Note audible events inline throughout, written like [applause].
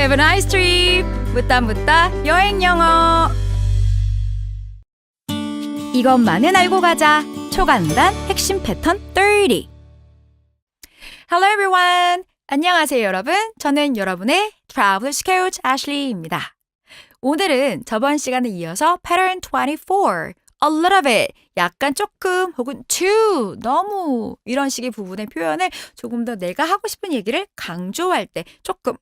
Have a nice trip. 묻다 묻다 여행 영어. 이것만은 알고 가자. 초간단 핵심 패턴 30. Hello everyone. 안녕하세요 여러분. 저는 여러분의 Traveler's Coach Ashley입니다. 오늘은 저번 시간에 이어서 Pattern 24. A little bit, 약간 조금 혹은 too, 너무 이런 식의 부분의 표현을 조금 더 내가 하고 싶은 얘기를 강조할 때 조금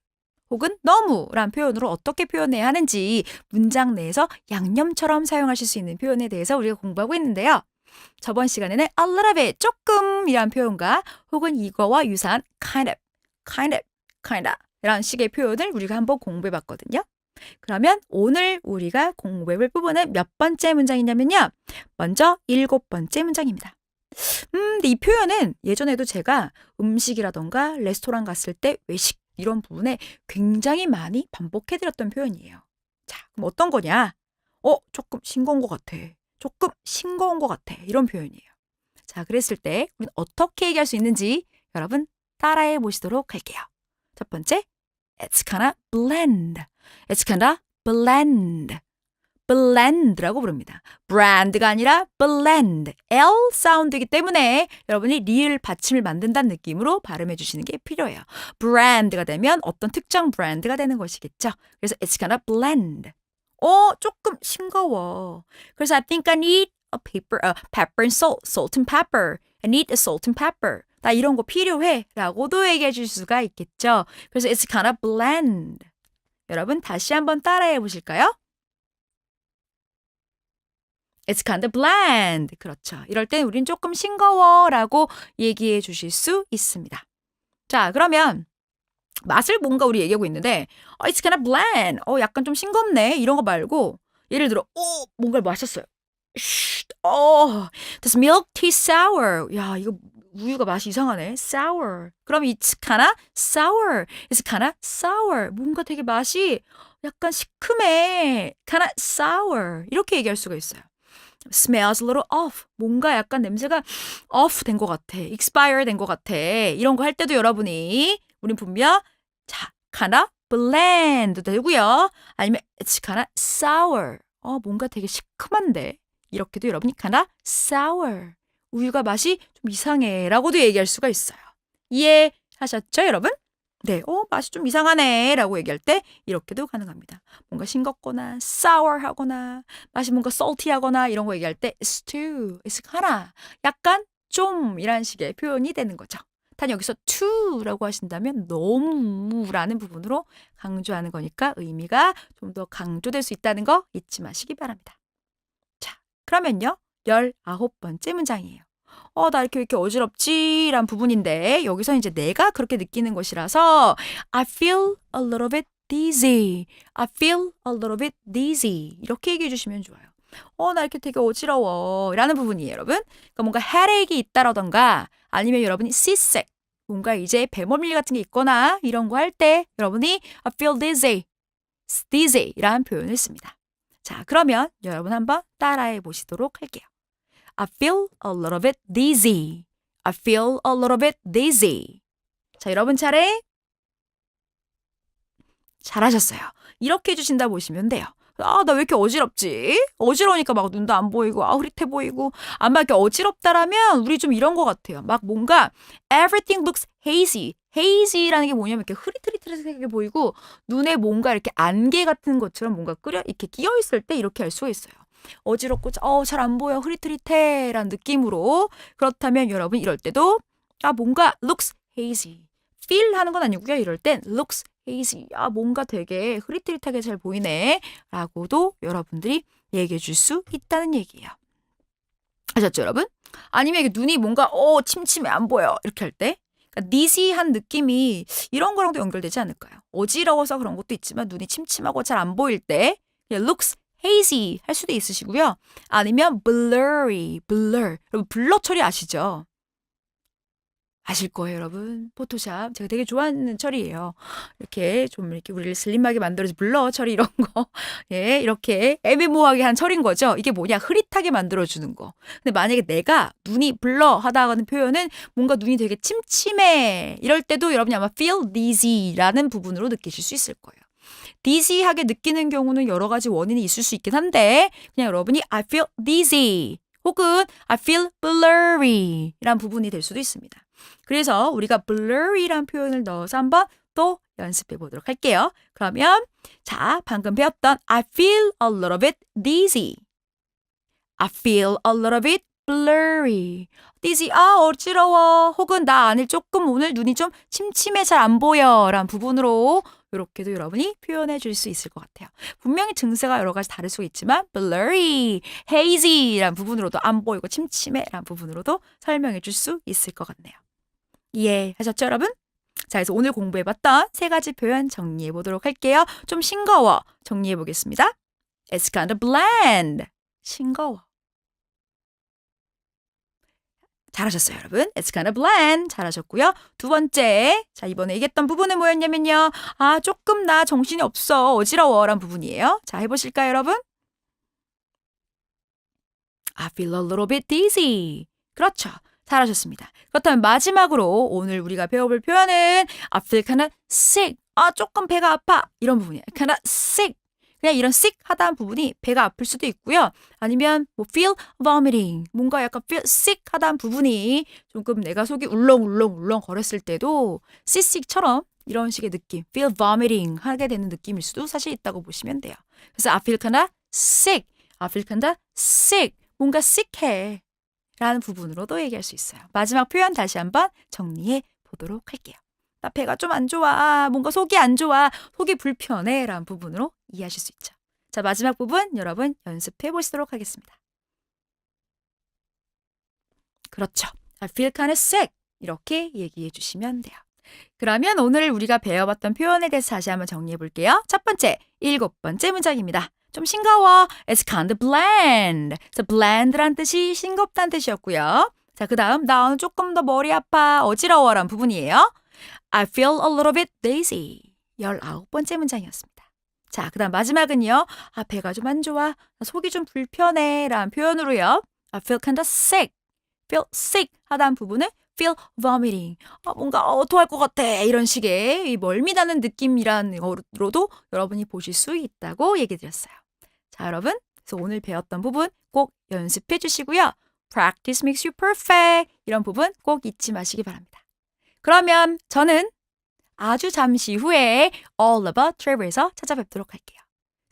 혹은 너무란 표현으로 어떻게 표현해야 하는지 문장 내에서 양념처럼 사용하실 수 있는 표현에 대해서 우리가 공부하고 있는데요. 저번 시간에는 a little bit, 조금이란 표현과 혹은 이거와 유사한 kind of, kind of, kind of 이런 식의 표현을 우리가 한번 공부해 봤거든요. 그러면 오늘 우리가 공부해볼 부분은 몇 번째 문장이냐면요. 먼저 일곱 번째 문장입니다. 음, 근데 이 표현은 예전에도 제가 음식이라던가 레스토랑 갔을 때 외식 이런 부분에 굉장히 많이 반복해드렸던 표현이에요. 자, 그럼 어떤 거냐? 어, 조금 싱거운 것 같아. 조금 싱거운 것 같아. 이런 표현이에요. 자, 그랬을 때 우리는 어떻게 얘기할 수 있는지 여러분 따라해 보시도록 할게요. 첫 번째, it's kinda bland. It's kinda blend. Blend라고 부릅니다. brand가 아니라 blend. L 사운드이기 때문에 여러분이 리을 받침을 만든다는 느낌으로 발음해 주시는 게 필요해요. brand가 되면 어떤 특정 브랜드가 되는 것이겠죠. 그래서 it's kinda blend. 어, 조금 싱거워. 그래서 I think I need a pepper, a pepper and salt, salt and pepper. I need a salt and pepper. 나 이런 거 필요해. 라고도 얘기해 줄 수가 있겠죠. 그래서 it's kinda blend. 여러분 다시 한번 따라해 보실까요? It's kind of bland. 그렇죠. 이럴 땐 우린 조금 싱거워 라고 얘기해 주실 수 있습니다. 자, 그러면 맛을 뭔가 우리 얘기하고 있는데 어, It's kind of bland. 어, 약간 좀 싱겁네. 이런 거 말고 예를 들어 어, 뭔가를 마셨어요. 쉿, 어, this milk tea sour. 야, 이거 우유가 맛이 이상하네. sour. 그럼 it's kinda sour. It's kinda sour. 뭔가 되게 맛이 약간 시큼해. kinda sour. 이렇게 얘기할 수가 있어요. Smells a little off. 뭔가 약간 냄새가 off 된 것 같아. expire 된 것 같아. 이런 거 할 때도 여러분이 우린 분명 자, kinda bland 되고요. 아니면 it's kinda sour. 어, 뭔가 되게 시큼한데. 이렇게도 여러분이 kinda sour. 우유가 맛이 좀 이상해 라고도 얘기할 수가 있어요. 이해하셨죠, 여러분? 네, 어, 맛이 좀 이상하네 라고 얘기할 때 이렇게도 가능합니다. 뭔가 싱겁거나 sour 하거나 맛이 뭔가 salty 하거나 이런 거 얘기할 때 it's kinda 약간 좀 이란 식의 표현이 되는 거죠. 단 여기서 to라고 하신다면 너무라는 부분으로 강조하는 거니까 의미가 좀 더 강조될 수 있다는 거 잊지 마시기 바랍니다. 자, 그러면요. 19번째 문장이에요. 어, 나 이렇게 왜 이렇게 어지럽지? 란 부분인데, 여기서 이제 내가 그렇게 느끼는 것이라서, I feel a little bit dizzy. I feel a little bit dizzy. 이렇게 얘기해 주시면 좋아요. 어, 나 이렇게 되게 어지러워. 라는 부분이에요, 여러분. 그러니까 뭔가 headache이 있다라던가, 아니면 여러분이 seasick. 뭔가 이제 배멀미 같은 게 있거나, 이런 거 할 때, 여러분이 I feel dizzy. dizzy. 라는 표현을 씁니다. 자, 그러면 여러분 한번 따라해 보시도록 할게요. I feel a little bit dizzy. I feel a little bit dizzy. 자, 여러분 차례. 잘하셨어요. 이렇게 해주신다 보시면 돼요. 아, 나 왜 이렇게 어지럽지? 어지러우니까 막 눈도 안 보이고, 아, 흐릿해 보이고. 아마 이렇게 어지럽다라면 우리 좀 이런 것 같아요. 막 뭔가 everything looks hazy. hazy라는 게 뭐냐면 이렇게 흐릿흐릿하게 보이고, 눈에 뭔가 이렇게 안개 같은 것처럼 뭔가 끓여, 이렇게 끼어 있을 때 이렇게 할 수가 있어요. 어지럽고, 어, 잘 안 보여. 흐릿흐릿해. 라는 느낌으로. 그렇다면 여러분 이럴 때도, 아, 뭔가 looks hazy. feel 하는 건 아니고요. 이럴 땐 looks hazy. 아, 뭔가 되게 흐릿흐릿하게 잘 보이네. 라고도 여러분들이 얘기해 줄 수 있다는 얘기예요. 아셨죠, 여러분? 아니면 이게 눈이 뭔가, 어, 침침해, 안 보여. 이렇게 할 때. 그러니까 니시한 느낌이 이런 거랑도 연결되지 않을까요? 어지러워서 그런 것도 있지만 눈이 침침하고 잘 안 보일 때 looks hazy 할 수도 있으시고요. 아니면 blurry, blur. 여러분 블러 처리 아시죠? 아실 거예요, 여러분. 포토샵. 제가 되게 좋아하는 처리예요. 이렇게 좀 이렇게 우리를 슬림하게 만들어서 블러 처리 이런 거. [laughs] 예, 이렇게 애매모호하게 한 처리인 거죠. 이게 뭐냐? 흐릿하게 만들어주는 거. 근데 만약에 내가 눈이 블러 하다는 표현은 뭔가 눈이 되게 침침해. 이럴 때도 여러분이 아마 feel dizzy라는 부분으로 느끼실 수 있을 거예요. Dizzy하게 느끼는 경우는 여러 가지 원인이 있을 수 있긴 한데 그냥 여러분이 I feel dizzy 혹은 I feel blurry 이란 부분이 될 수도 있습니다. 그래서 우리가 blurry란 표현을 넣어서 한번 또 연습해 보도록 할게요. 그러면 자, 방금 배웠던 I feel a little bit dizzy. I feel a little bit blurry. dizzy, 아, 어지러워. 혹은 나 안에 조금 오늘 눈이 좀 침침해 잘 안 보여. 라는 부분으로 이렇게도 여러분이 표현해 줄 수 있을 것 같아요. 분명히 증세가 여러 가지 다를 수 있지만 blurry, hazy 라는 부분으로도 안 보이고 침침해 라는 부분으로도 설명해 줄 수 있을 것 같네요. 이해하셨죠, 여러분? 자, 그래서 오늘 공부해봤던 세 가지 표현 정리해 보도록 할게요. 좀 싱거워. 정리해 보겠습니다. It's kind of bland. 싱거워. 잘하셨어요, 여러분. It's kind of bland. 잘하셨고요. 두 번째. 자, 이번에 얘기했던 부분은 뭐였냐면요. 아, 조금 나 정신이 없어. 어지러워. 란 부분이에요. 자, 해보실까요, 여러분? I feel a little bit dizzy. 그렇죠. 잘하셨습니다. 그렇다면 마지막으로 오늘 우리가 배워볼 표현은 I feel kind of sick. 아, 조금 배가 아파. 이런 부분이에요. kind of sick. 그냥 이런 sick 하다는 부분이 배가 아플 수도 있고요. 아니면 뭐 feel vomiting. 뭔가 약간 feel sick 하다는 부분이 조금 내가 속이 울렁울렁 울렁 거렸을 때도 seasick처럼 이런 식의 느낌, feel vomiting 하게 되는 느낌일 수도 사실 있다고 보시면 돼요. 그래서 I feel kind of sick. I feel kind of sick. 뭔가 sick해. 라는 부분으로도 얘기할 수 있어요. 마지막 표현 다시 한번 정리해 보도록 할게요. 나 배가 좀 안 좋아. 뭔가 속이 안 좋아. 속이 불편해. 라는 부분으로 이해하실 수 있죠. 자, 마지막 부분 여러분 연습해 보시도록 하겠습니다. 그렇죠. I feel kind of sick. 이렇게 얘기해 주시면 돼요. 그러면 오늘 우리가 배워봤던 표현에 대해서 다시 한번 정리해 볼게요. 첫 번째, 일곱 번째 문장입니다. 좀 싱거워. It's kind of bland. 그래서 bland란 뜻이 싱겁다는 뜻이었고요. 자, 그 다음, 나 오늘 조금 더 머리 아파, 어지러워란 부분이에요. I feel a little bit dizzy. 열아홉 번째 문장이었습니다. 자, 그 다음 마지막은요. 아, 배가 좀 안 좋아. 나 속이 좀 불편해. 라는 표현으로요. I feel kind of sick. feel sick 하다는 부분은 feel vomiting. 아, 뭔가 어, 토할 것 같아. 이런 식의 이 멀미나는 느낌이라는 거로도 여러분이 보실 수 있다고 얘기 드렸어요. 자, 여러분. 그래서 오늘 배웠던 부분 꼭 연습해 주시고요. Practice makes you perfect. 이런 부분 꼭 잊지 마시기 바랍니다. 그러면 저는 아주 잠시 후에 All About Travel에서 찾아뵙도록 할게요.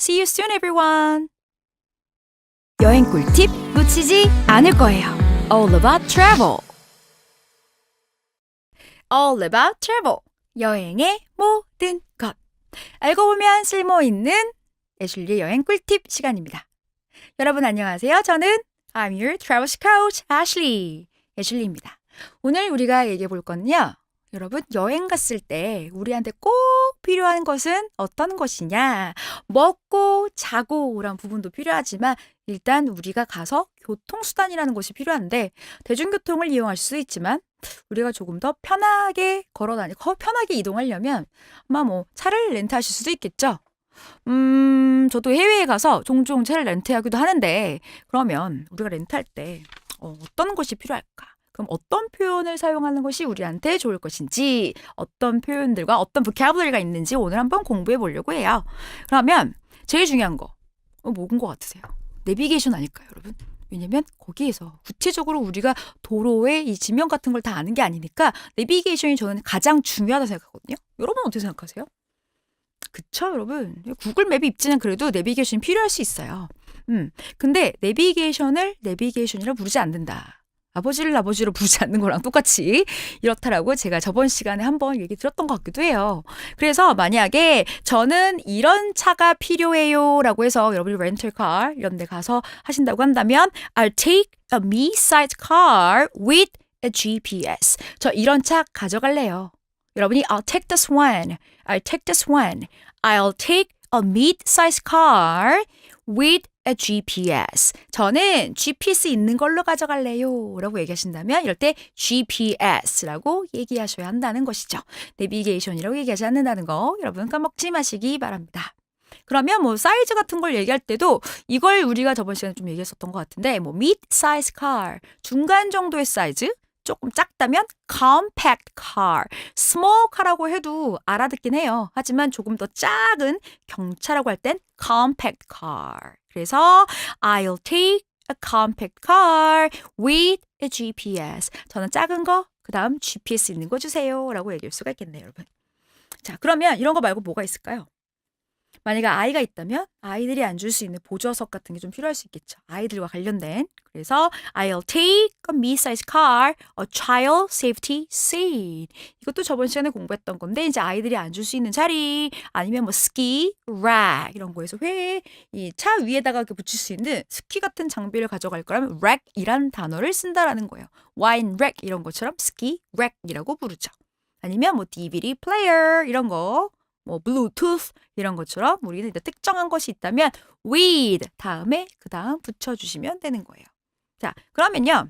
See you soon, everyone. 여행 꿀팁 놓치지 않을 거예요. All About Travel. All About Travel. 여행의 모든 것. 알고 보면 쓸모 있는 애슐리의 여행 꿀팁 시간입니다. 여러분 안녕하세요. 저는 I'm your travel coach Ashley. 애슐리입니다. 오늘 우리가 얘기해 볼 건요. 여러분 여행 갔을 때 우리한테 꼭 필요한 것은 어떤 것이냐? 먹고 자고란 부분도 필요하지만 일단 우리가 가서 교통수단이라는 것이 필요한데 대중교통을 이용할 수 있지만 우리가 조금 더 편하게 걸어 다니고 편하게 이동하려면 아마 뭐 차를 렌트하실 수도 있겠죠. 음, 저도 해외에 가서 종종 차를 렌트하기도 하는데 그러면 우리가 렌트할 때 어, 어떤 것이 필요할까? 그럼 어떤 표현을 사용하는 것이 우리한테 좋을 것인지, 어떤 표현들과 어떤 보캐블러리가 있는지 오늘 한번 공부해 보려고 해요. 그러면 제일 중요한 거, 어, 뭐인 것 같으세요? 내비게이션 아닐까요, 여러분? 왜냐면 거기에서 구체적으로 우리가 도로의 이 지명 같은 걸 다 아는 게 아니니까 내비게이션이 저는 가장 중요하다고 생각하거든요. 여러분 어떻게 생각하세요? 그쵸, 여러분? 구글 맵이 입지는 그래도 내비게이션이 필요할 수 있어요. 음, 근데 내비게이션을 내비게이션이라 부르지 않는다. 아버지를 아버지로 부르지 않는 거랑 똑같이 이렇다라고 제가 저번 시간에 한번 얘기 들었던 것 같기도 해요. 그래서 만약에 저는 이런 차가 필요해요 라고 해서 여러분이 렌털카 이런 데 가서 하신다고 한다면 I'll take a me-sized car with a GPS. 저 이런 차 가져갈래요. 여러분이 I'll take this one. I'll take this one. I'll take a mid-sized car with GPS. 저는 GPS 있는 걸로 가져갈래요. 라고 얘기하신다면 이럴 때 GPS라고 얘기하셔야 한다는 것이죠. 내비게이션이라고 얘기하지 않는다는 거 여러분 까먹지 마시기 바랍니다. 그러면 뭐 사이즈 같은 걸 얘기할 때도 이걸 우리가 저번 시간에 좀 얘기했었던 것 같은데 뭐 mid size car 중간 정도의 사이즈 조금 작다면 compact car. small car라고 해도 알아듣긴 해요. 하지만 조금 더 작은 경차라고 할 땐 compact car. 그래서 I'll take a compact car with a GPS. 저는 작은 거, 그 다음 GPS 있는 거 주세요. 라고 얘기할 수가 있겠네요, 여러분. 자, 그러면 이런 거 말고 뭐가 있을까요? 만약에 아이가 있다면 아이들이 앉을 수 있는 보조석 같은 게 좀 필요할 수 있겠죠. 아이들과 관련된. 그래서 I'll take a mid-size car, a child safety seat. 이것도 저번 시간에 공부했던 건데 이제 아이들이 앉을 수 있는 자리 아니면 뭐 스키, 랙 이런 거에서 회 이차 위에다가 이렇게 붙일 수 있는 스키 같은 장비를 가져갈 거라면 랙이란 단어를 쓴다라는 거예요. 와인 랙 이런 것처럼 스키 랙이라고 부르죠. 아니면 뭐 DVD 플레이어 이런 거, 뭐 블루투스 이런 것처럼 우리는 이제 특정한 것이 있다면 with 다음에 그 다음 붙여주시면 되는 거예요. 자 그러면요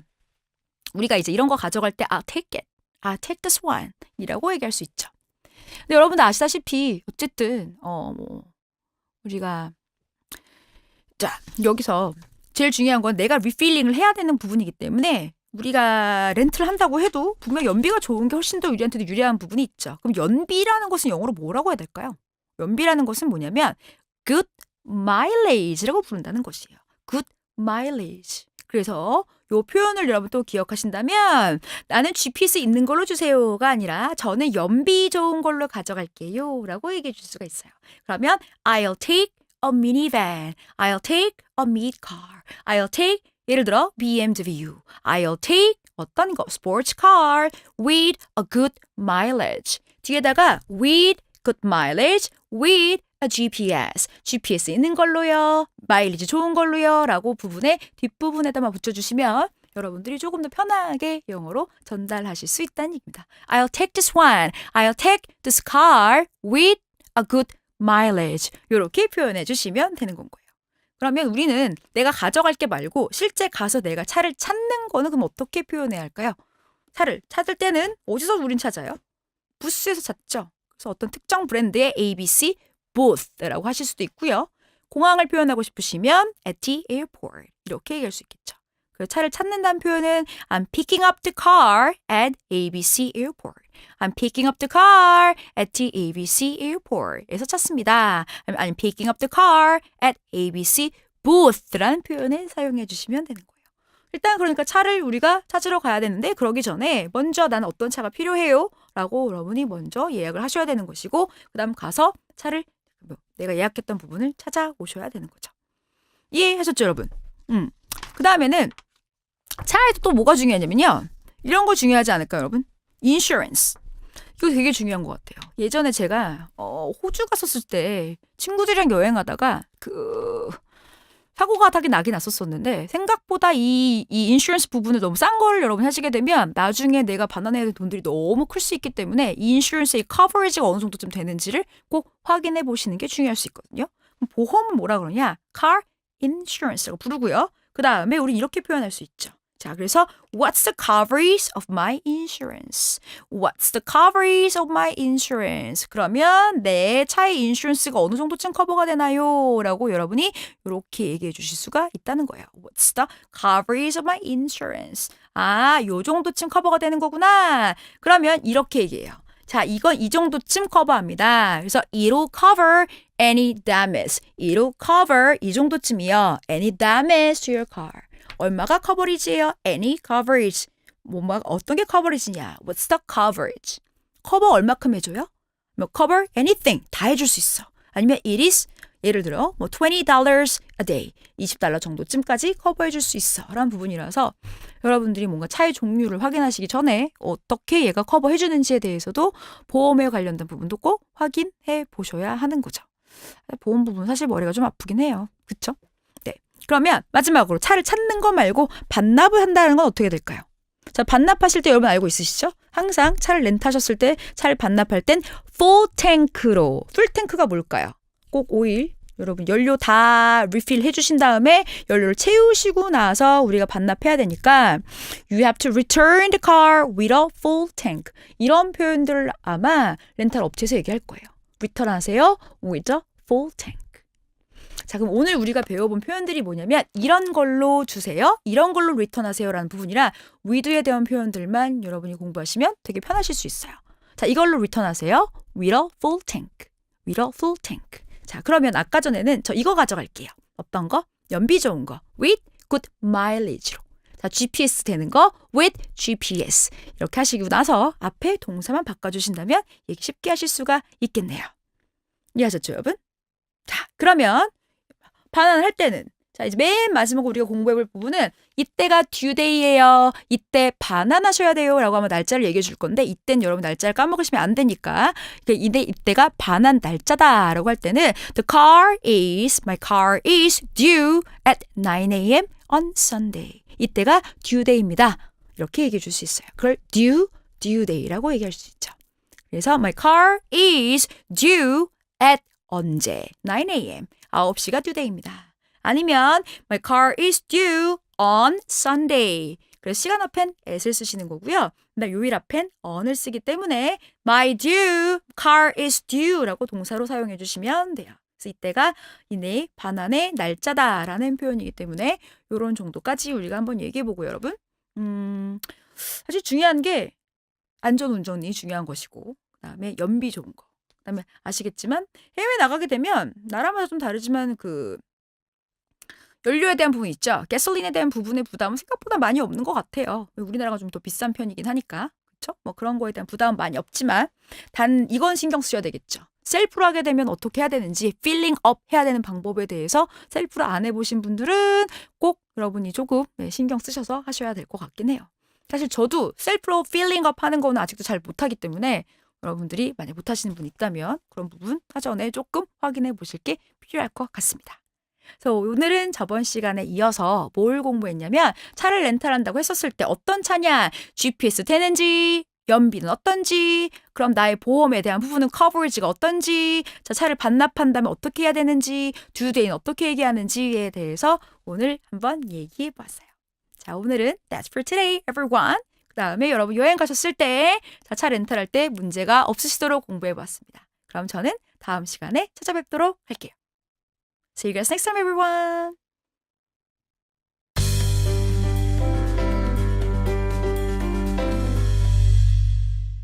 우리가 이제 이런 거 가져갈 때 I'll take it, I'll take this one 이라고 얘기할 수 있죠. 근데 여러분들 아시다시피 어쨌든 어 뭐 우리가 자 여기서 제일 중요한 건 내가 리필링을 해야 되는 부분이기 때문에 우리가 렌트를 한다고 해도 분명 연비가 좋은 게 훨씬 더 우리한테도 유리한 부분이 있죠. 그럼 연비라는 것은 영어로 뭐라고 해야 될까요? 연비라는 것은 뭐냐면 good mileage라고 부른다는 것이에요. good mileage. 그래서 요 표현을 여러분 또 기억하신다면 나는 GPS 있는 걸로 주세요가 아니라 저는 연비 좋은 걸로 가져갈게요 라고 얘기해 줄 수가 있어요. 그러면 I'll take a minivan. I'll take a mid car. I'll take 예를 들어 BMW. I'll take 어떤 거 sports car with a good mileage. 뒤에다가 with good mileage with a GPS. GPS 있는 걸로요. 마일리지 좋은 걸로요. 라고 부분에 뒷부분에다만 붙여주시면 여러분들이 조금 더 편하게 영어로 전달하실 수 있다는 얘기입니다. I'll take this one. I'll take this car with a good mileage. 이렇게 표현해 주시면 되는 건 거예요. 그러면 우리는 내가 가져갈 게 말고 실제 가서 내가 차를 찾는 거는 그럼 어떻게 표현해야 할까요? 차를 찾을 때는 어디서 우린 찾아요? 부스에서 찾죠. 그래서 어떤 특정 브랜드의 ABC both라고 하실 수도 있고요. 공항을 표현하고 싶으시면 at the airport 이렇게 얘기할 수 있겠죠. 그 차를 찾는다는 표현은 I'm picking up the car at ABC airport. I'm picking up the car at the ABC airport에서 찾습니다. I'm picking up the car at ABC booth라는 표현을 사용해 주시면 되는 거예요. 일단 그러니까 차를 우리가 찾으러 가야 되는데 그러기 전에 먼저 나는 어떤 차가 필요해요? 라고 여러분이 먼저 예약을 하셔야 되는 것이고 그 다음 가서 차를 뭐 내가 예약했던 부분을 찾아오셔야 되는 거죠. 이해하셨죠 여러분? 음. 그 다음에는 차에서 또 뭐가 중요하냐면요. 이런 거 중요하지 않을까요 여러분? 인슈런스. 이거 되게 중요한 것 같아요. 예전에 제가 어, 호주 갔었을 때 친구들이랑 여행하다가 그 사고가 타기 나긴 났었었는데 생각보다 이, 이 인슈런스 부분을 너무 싼 걸 여러분 하시게 되면 나중에 내가 받아내야 될 돈들이 너무 클 수 있기 때문에 이 인슈런스의 커버리지가 어느 정도쯤 되는지를 꼭 확인해 보시는 게 중요할 수 있거든요. 보험은 뭐라 그러냐? car insurance라고 부르고요. 그 다음에 우리 이렇게 표현할 수 있죠. 자, 그래서 what's the coverage of my insurance? What's the coverage of my insurance? 그러면 내 차의 인슈런스가 어느 정도쯤 커버가 되나요? 라고 여러분이 이렇게 얘기해 주실 수가 있다는 거예요. What's the coverage of my insurance? 아, 요 정도쯤 커버가 되는 거구나. 그러면 이렇게 얘기해요. 자, 이건 이 정도쯤 커버합니다. 그래서 it'll cover any damage. it'll cover 이 정도쯤이요. any damage to your car. 얼마가 커버리지예요? Any coverage. 뭐가 어떤 게 커버리지냐? What's the coverage? 커버 얼마큼 해줘요? 뭐 cover anything 다 해줄 수 있어. 아니면 it is 예를 들어 뭐 $20 a day 20달러 정도쯤까지 커버해 줄 수 있어 라는 부분이라서 여러분들이 뭔가 차의 종류를 확인하시기 전에 어떻게 얘가 커버해 주는지에 대해서도 보험에 관련된 부분도 꼭 확인해 보셔야 하는 거죠. 보험 부분 사실 머리가 좀 아프긴 해요. 그쵸? 그러면 마지막으로 차를 찾는 거 말고 반납을 한다는 건 어떻게 될까요? 자, 반납하실 때 여러분 알고 있으시죠? 항상 차를 렌트하셨을 때 차를 반납할 땐 full tank로. full tank가 뭘까요? 꼭 오일 여러분 연료 다 리필 해주신 다음에 연료를 채우시고 나서 우리가 반납해야 되니까 you have to return the car with a full tank 이런 표현들을 아마 렌탈 업체에서 얘기할 거예요. 리턴 하세요 with a full tank. 자, 그럼 오늘 우리가 배워본 표현들이 뭐냐면 이런 걸로 주세요. 이런 걸로 리턴하세요라는 부분이라 위드에 대한 표현들만 여러분이 공부하시면 되게 편하실 수 있어요. 자, 이걸로 리턴하세요. with a full tank. with a full tank. 자, 그러면 아까 전에는 저 이거 가져갈게요. 어떤 거? 연비 좋은 거. with good mileage로. 자, GPS 되는 거 with GPS. 이렇게 하시고 나서 앞에 동사만 바꿔주신다면 얘기 쉽게 하실 수가 있겠네요. 이해하셨죠, 여러분? 자, 그러면 반환할 때는 자, 이제 맨 마지막으로 우리가 공부해볼 부분은 이때가 day예요. 이때 반환하셔야 돼요라고 하면 날짜를 얘기해 줄 건데 이땐 여러분 날짜를 까먹으시면 안 되니까 그 이때 이때가 반환 날짜다라고 할 때는 the car is my car is due at 9 a.m. on Sunday. 이때가 day입니다. 이렇게 얘기해 줄 수 있어요. 그걸 due due day라고 얘기할 수 있죠. 그래서 my car is due at 언제? 9 a.m. 9시가 due. 아니면 my car is due on Sunday. 그래서 시간 앞엔 at을 쓰시는 거고요. 그다음 요일 앞엔 on을 쓰기 때문에 my due car is due라고 동사로 사용해 주시면 돼요. 그래서 이때가 이내 반환의 날짜다라는 표현이기 때문에 요런 정도까지 우리가 한번 얘기해 보고 여러분. 음, 사실 중요한 게 안전 운전이 중요한 것이고 그다음에 연비 좋은 거. 그다음에 아시겠지만 해외 나가게 되면 나라마다 좀 다르지만 그 연료에 대한 부분 있죠. 가솔린에 대한 부분의 부담은 생각보다 많이 없는 것 같아요. 우리나라가 좀 더 비싼 편이긴 하니까. 그렇죠? 뭐 그런 거에 대한 부담은 많이 없지만 단 이건 신경 쓰셔야 되겠죠. 셀프로 하게 되면 어떻게 해야 되는지 필링 업 해야 되는 방법에 대해서 셀프로 안 해보신 분들은 꼭 여러분이 조금 네, 신경 쓰셔서 하셔야 될 것 같긴 해요. 사실 저도 셀프로 필링 업 하는 거는 아직도 잘 못하기 때문에 여러분들이 만약 못하시는 분 있다면 그런 부분 사전에 조금 확인해 보실 게 필요할 것 같습니다. 그래서 오늘은 저번 시간에 이어서 뭘 공부했냐면 차를 렌탈한다고 했었을 때 어떤 차냐, GPS 되는지, 연비는 어떤지, 그럼 나의 보험에 대한 부분은 커버리지가 어떤지, 자, 차를 반납한다면 어떻게 해야 되는지, 듀데이는 어떻게 얘기하는지에 대해서 오늘 한번 얘기해 봤어요. 자, 오늘은 That's for today, everyone. 그 다음에 여러분 여행 가셨을 때, 자, 차 렌탈할 때 문제가 없으시도록 공부해 봤습니다. 그럼 저는 다음 시간에 찾아뵙도록 할게요. See you guys next time, everyone.